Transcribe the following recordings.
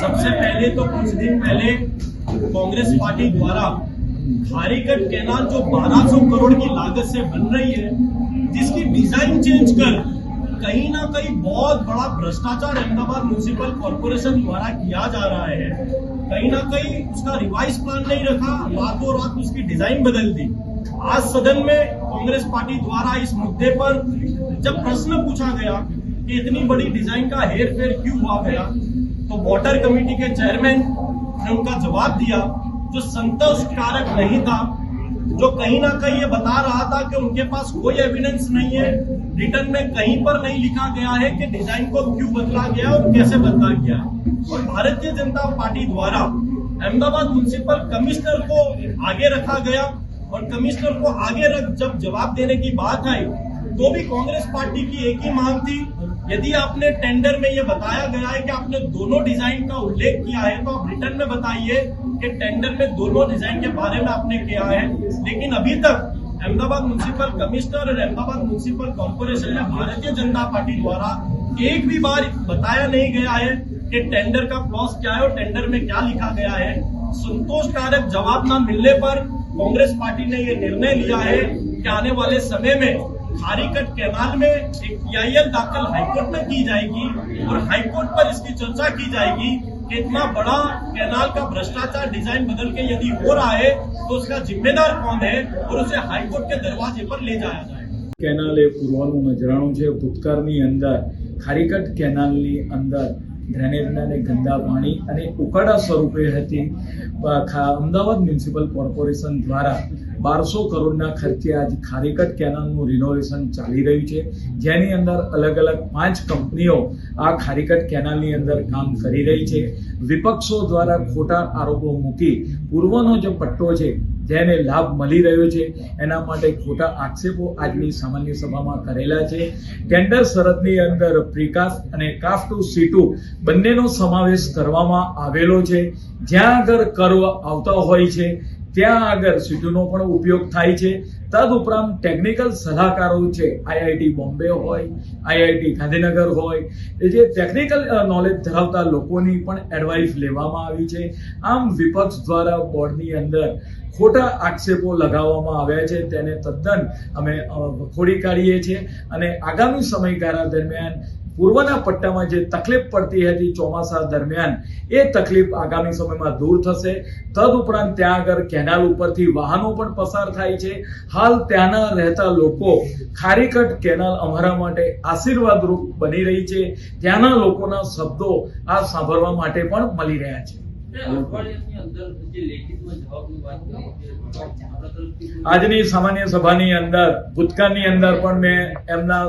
सबसे पहले तो कुछ दिन पहले कांग्रेस पार्टी द्वारा खारीकट कैनाल जो 1200 करोड़ की लागत से बन रही है, जिसकी डिज़ाइन चेंज कर कहीं ना कहीं बहुत बड़ा भ्रष्टाचार अहमदाबाद म्यूनिसिपल कॉरपोरेशन द्वारा किया जा रहा है। कहीं ना कहीं उसका रिवाइज प्लान नहीं रखा, रातों रात उसकी डिज़ाइन बदल दी। आज सदन में कांग्रेस पार्टी द्वारा इस मुद्दे पर जब प्रश्न पूछा गया कि इतनी बड़ी डिज़ाइन का हेर फेर क्यों हुआ गया तो वाटर कमेटी के चेयरमैन ने उनका जवाब दिया, जो संतोषकारक नहीं था, जो कहीं ना कहीं ये बता रहा था कि उनके पास कोई एविडेंस नहीं है रिटर्न में कहीं पर नहीं लिखा गया है कि डिज़ाइन को क्यों बदला गया और कैसे बदला गया। और भारतीय जनता पार्टी द्वारा अहमदाबाद म्यूनिसिपल कमिश्नर को आगे रखा गया और कमिश्नर को आगे रख जब जवाब देने की बात आई तो भी कांग्रेस पार्टी की एक ही मांग थी यदि आपने टेंडर में ये बताया गया है कि आपने दोनों डिज़ाइन का उल्लेख किया है तो आप रिटर्न में बताइए कि टेंडर में दोनों डिज़ाइन के बारे में आपने किया है। लेकिन अभी तक अहमदाबाद म्यूनिसिपल कमिश्नर और अहमदाबाद म्यूनिसिपल कॉर्पोरेशन या भारतीय जनता पार्टी द्वारा एक भी बार बताया नहीं गया है कि टेंडर का क्लॉज क्या है और टेंडर में क्या लिखा गया है। संतोषकारक जवाब न मिलने पर कांग्रेस पार्टी ने ये निर्णय लिया है कि आने वाले समय में खारीकट कैनाल में एक पीआईएल दाखिल हाईकोर्ट में की जाएगी और हाईकोर्ट पर इसकी चर्चा की जाएगी कि इतना बड़ा कैनाल का भ्रष्टाचार डिजाइन बदल के यदि हो रहा है तो उसका जिम्मेदार कौन है और उसे हाईकोर्ट के दरवाजे पर ले जाया जाए કેનાલ એ પૂર્વનું નજરાણું છે ભૂતકાળની અંદર ખારીકટ કેનાલની અંદર ડ્રેનેજના અને ગંદા પાણી અને ઉકાળા સ્વરૂપે હતી અ, ખા- અમદાવાદ મ્યુનિસિપલ કોર્પોરેશન દ્વારા બારસો કરોડના ખર્ચે આજ ખારીકટ કેનાલનું રિનોવેશન ચાલી રહ્યું છે. જેની અંદર અલગ અલગ પાંચ કંપનીઓ આ ખારીકટ કેનાલની અંદર કામ કરી રહી છે. વિપક્ષો દ્વારા ખોટા આરોપો મૂકી પૂર્વનો જે પટ્ટો છે, જેને લાભ મળી રહ્યો છે, એના માટે ખોટા આક્ષેપો આજની સામાન્ય સભામાં કરેલા છે. ટેન્ડર શરતની અંદર પ્રિકાસ્ટ અને કાફ ટુ બંનેનો સમાવેશ કરવામાં આવેલો છે. જ્યાં આગળ કર્વ આવતા હોય છે ત્યાં આગળ સીટુનો પણ ઉપયોગ થાય છે. તદ ઉપરાંત ટેકનિકલ સલાહકારો છે, આઈઆઈટી બોમ્બે હોય, આઈઆઈટી ગાંધીનગર હોય, એ જે ટેકનિકલ નોલેજ ધરાવતા લોકોની પણ એડવાઇસ લેવામાં આવી છે. આમ વિપક્ષ દ્વારા બોર્ડની અંદર ખોટા આક્ષેપો લગાવવામાં આવ્યા છે. તેને તદ્દન અમે ખોડી કાઢીએ છીએ અને આગામી સમયગાળા દરમિયાન પૂર્વના પટ્ટામાં જે તકલીફ પડતી હતી ચોમાસા દરમિયાન, એ તકલીફ આગામી સમયમાં દૂર થશે. તદ ઉપરાંત ત્યાં આગળ કેનાલ ઉપરથી વાહનો પણ પસાર થાય છે. હાલ ત્યાંના રહેતા લોકો ખારીકટ કેનાલ અમારા માટે આશીર્વાદરૂપ બની રહી છે. ત્યાંના લોકોના શબ્દો આ સાંભળવા માટે પણ મળી રહ્યા છે. અઠવાડિયાની અંદર જે લેખિતમાં જવાબની વાત કરી. છે આપણા તરફથી આજની સામાન્ય સભાની અંદર ભૂતકાળની અંદર પણ મેં એમના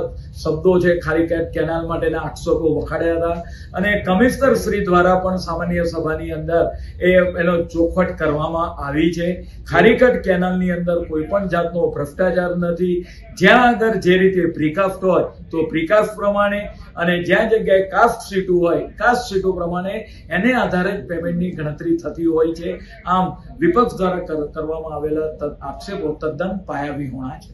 શબ્દો છે ખારીકેટ કેનાલ માટેના આક્ષેપો વખાડ્યા હતા. અને કમિશનર શ્રી દ્વારા પણ સામાન્ય સભાની અંદર એ એનો ચોખવટ કરવામાં આવી છે. ખારીકટ કેનાલની અંદર કોઈ પણ જાતનો ભ્રષ્ટાચાર નથી. જ્યાં આગળ જે રીતે પ્રિકાસ્ટ હોય તો પ્રિકાસ્ટ પ્રમાણે અને જ્યાં જગ્યાએ કાસ્ટ સીટું હોય કાસ્ટ સીટું પ્રમાણે એને આધારે જ પેમેન્ટની ગણતરી થતી હોય છે. આમ વિપક્ષ દ્વારા કરવામાં આવેલા આક્ષેપો તદ્દન પાયાવિહોણા છે.